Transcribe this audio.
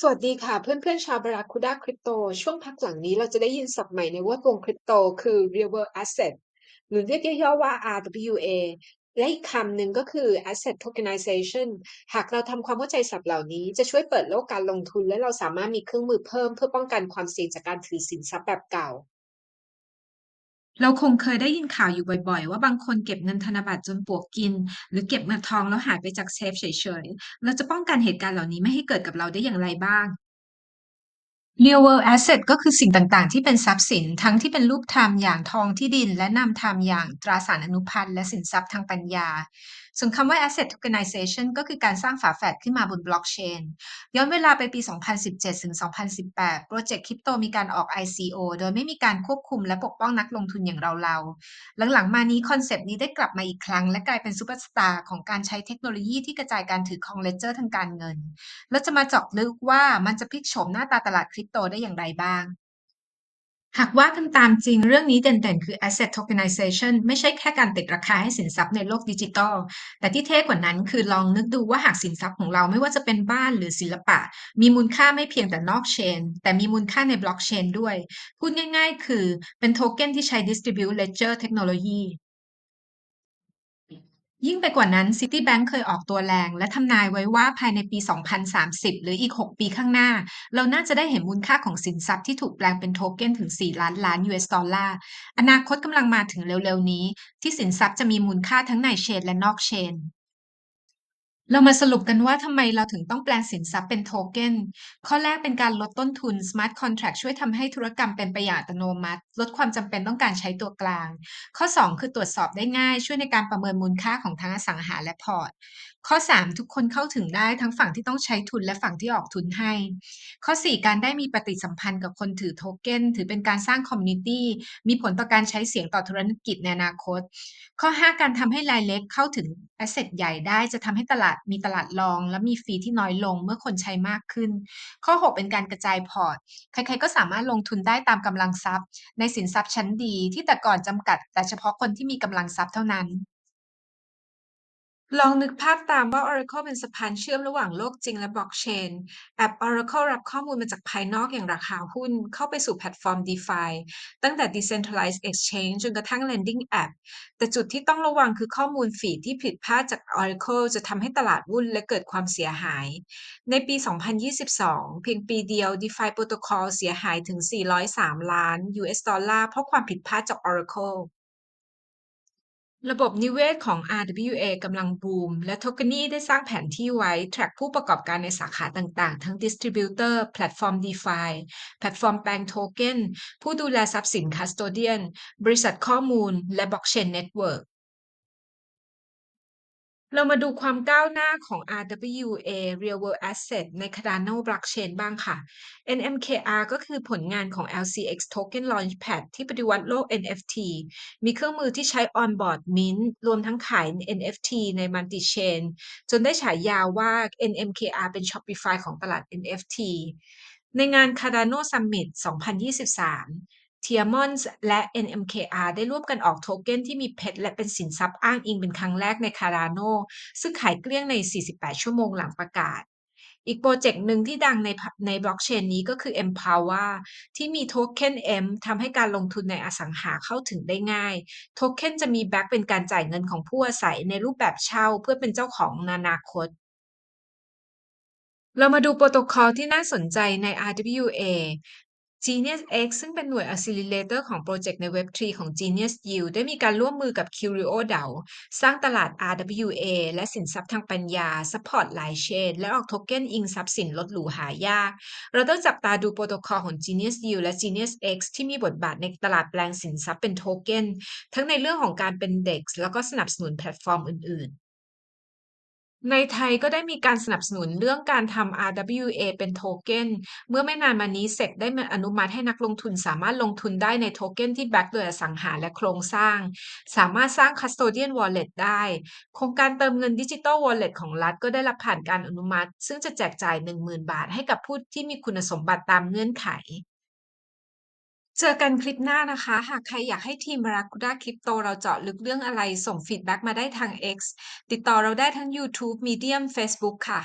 สวัสดีค่ะเพื่อนๆชาวบราคูด้าคริปโตช่วงพักหลังนี้เราจะได้ยินศัพท์ใหม่ในวดวงคริปโตคือ Real World Asset หรือเรียกย่อๆว่า RWA และอีกคำหนึ่งก็คือ Asset Tokenization หากเราทำความเข้าใจศัพท์เหล่านี้จะช่วยเปิดโลกการลงทุน และเราสามารถมีเครื่องมือเพิ่มเพื่อป้องกันความเสี่ยงจากการถือสินทรัพย์แบบเก่า เราคงเคยได้ยินข่าวอยู่บ่อยๆ ว่าบางคนเก็บเงินธนบัตรจนปลวกกิน หรือเก็บเงินทองแล้วหายไปจากเซฟเฉยๆ เราจะป้องกันเหตุการณ์เหล่านี้ไม่ให้เกิดกับเราได้อย่างไรบ้าง Real World Asset ก็คือสิ่งต่างๆ ที่เป็นทรัพย์สิน ทั้งที่เป็นรูปธรรมอย่างทองที่ดิน และนามธรรมอย่างตราสารอนุพันธ์และสินทรัพย์ทางปัญญา ส่วนคำว่า Asset Tokenization ก็คือการสร้างฝาแฝดขึ้นมาบนบล็อกเชน ย้อนเวลาไปปี 2017 ถึง 2018 โปรเจกต์คริปโตมีการออก ICO โดยไม่มีการควบคุมและปกป้องนักลงทุนอย่างเราๆ หลังๆ มานี้คอนเซปต์นี้ได้กลับมาอีกครั้ง และกลายเป็นซูเปอร์สตาร์ของการใช้เทคโนโลยีที่กระจายการถือครองเลเจอร์ทางการเงินเราจะมาเจาะลึกว่ามันจะพลิกโฉมหน้าตาตลาดคริปโตได้อย่างไรบ้าง หากว่ากันตามจริงเรื่องนี้เด่นๆ คือ Asset Tokenization ไม่ใช่แค่การติดราคาให้สินทรัพย์ในโลกดิจิทัลแต่ที่เท่กว่านั้นคือลองนึกดูว่าหากสินทรัพย์ของเราไม่ว่าจะเป็นบ้านหรือศิลปะ มีมูลค่าไม่เพียงแต่นอกเชน แต่มีมูลค่าในบล็อกเชนด้วย พูดง่ายๆ คือเป็นโทเก้นที่ใช้ Distribute Ledger เทคโนโลยี ยิ่งไปกว่านั้น Citibank เคยออกตัวแรง และทำนายไว้ว่าภายในปี 2030 หรืออีก 6 ปีข้างหน้า เราน่าจะได้เห็นมูลค่าของสินทรัพย์ที่ถูกแปลงเป็นโทเก้นถึง 4 ล้านล้าน US ดอลลาร์ อนาคตกำลังมาถึงเร็วๆนี้ ที่สินทรัพย์จะมีมูลค่าทั้งในเชนและนอกเชน เรามาสรุปกันว่าทำไมเราถึงต้องแปลงสินทรัพย์เป็นโทเก้น ข้อแรกเป็นการลดต้นทุน Smart Contract ช่วยทำให้ธุรกรรมเป็นไปอย่างอัตโนมัติ ลดความจำเป็นต้องการใช้ตัวกลาง ข้อ 2 คือตรวจสอบได้ง่าย ช่วยในการประเมินมูลค่าของทั้งอสังหาและพอร์ต ข้อ 3 ทุกคนเข้าถึงได้ทั้งฝั่งที่ต้องใช้ทุนและฝั่งที่ออกทุนให้ ข้อ 4 การได้มีปฏิสัมพันธ์กับคนถือโทเก้น ถือเป็นการสร้างคอมมูนิตี้ มีผลต่อการใช้เสียงต่อธุรกิจในอนาคต ข้อ 5 การทำให้รายเล็กเข้าถึงแอสเซทใหญ่ได้จะทำให้ตลาดมีตลาดรอง และมีฟรีที่น้อยลงเมื่อคนใช้มากขึ้น ข้อ 6 เป็นการกระจายพอร์ต ใครๆก็สามารถลงทุนได้ตามกำลังทรัพย์ ในสินทรัพย์ชั้นดีที่แต่ก่อนจำกัด แต่เฉพาะคนที่มีกำลังทรัพย์เท่านั้น ลองนึกภาพตามว่า Oracle เป็นสะพานเชื่อมระหว่างโลกจริงและบล็อกเชน แอป Oracle รับข้อมูลมาจากภายนอกอย่างราคาหุ้น เข้าไปสู่แพลตฟอร์ม DeFi ตั้งแต่ Decentralized Exchange จนกระทั่ง Lending App แต่จุดที่ต้องระวังคือข้อมูลฟีดที่ผิดพลาดจาก Oracle จะทำให้ตลาดหุ้นและเกิดความเสียหาย ในปี 2022 เพียงปีเดียว DeFi Protocol เสียหายถึง 403 ล้าน US ดอลลาร์เพราะความผิดพลาดจาก Oracle ระบบนิเวศของ RWA กำลังบูม และ Tokeny ได้สร้างแผนที่ไว้ แทร็กผู้ประกอบการในสาขาต่างๆ ทั้งดิสทริบิวเตอร์แพลตฟอร์ม DeFi แพลตฟอร์มแปลงโทเก้นผู้ดูแลทรัพย์สิน Custodian บริษัทข้อมูล และ Blockchain Network เร เรามาดูความก้าวหน้าของ RWA Real World Asset ใน Cardano Blockchain บ้างค่ะ NMKR ก็คือผลงานของ LCX Token Launchpad ที่ปฏิวัติโลก NFT มีเครื่องมือที่ใช้ Onboard Mint รวมทั้งขาย NFT ใน Multi-chain จนได้ฉายาว่า NMKR เป็น Shopify ของตลาด NFT ในงาน Cardano Summit 2023 t i a m o n s และ NMKR ได้ร่วมกันออกโทเก้นที่มีเพชรและเป็นสินทรัพย์อ้างอิงเป็นครั้งแรกใน Cardano ซึ่งขายเกลี้ยงใน 48 ชั่วโมงหลังประกาศ อีกโปรเจกต์หนึ่งที่ดังในในบล็อกเชนนี้ก็คือ Empower ที่มีโทเค็น M ทำให้การลงทุนในอสังหาเข้าถึงได้ง่าย โทเค็นจะมีแบ็กเป็นการจ่ายเงินของผู้อาศัยในรูปแบบเช่าเพื่อเป็นเจ้าของในอนาคตเรามาดูโปรโตคอลที่น่าสนใจใน RWA Genius X ซึ่งเป็นหน่วย Accelerator ของโปรเจกต์ใน Web3 ของ Genius Yield ได้มีการร่วมมือกับ Curio DAO สร้างตลาด RWA และสินทรัพย์ทางปัญญาซัพพอร์ตหลายเชนและออกโทเก้นอิงทรัพย์สินลดหรูหายาก เราต้องจับตาดูโปรโตคอลของ Genius Yield และ Genius X ที่มีบทบาทในตลาดแปลงสินทรัพย์เป็นโทเก้นทั้งในเรื่องของการเป็น DEX แล้วก็สนับสนุนแพลตฟอร์มอื่นๆ ในไทยก็ได้มีการสนับสนุนเรื่องการทำ RWA เป็นโทเก้น เมื่อไม่นานมานี้ SEC ได้มาอนุมัติให้นักลงทุนสามารถลงทุนได้ในโทเก้นที่แบ็กโดยอสังหาและโครงสร้าง สามารถสร้าง Custodian Wallet ได้ โครงการเติมเงินดิจิทัล Wallet ของรัฐก็ได้รับผ่านการอนุมัติ ซึ่งจะแจกจ่าย 10,000 บาทให้กับผู้ที่มีคุณสมบัติตามเงื่อนไข เจอกันคลิปหน้านะคะ หากใครอยากให้ทีม Barracuda Crypto เราเจาะลึกเรื่องอะไร ส่งฟีดแบ็กมาได้ทาง X ติดต่อเราได้ทั้ง YouTube Medium Facebook ค่ะ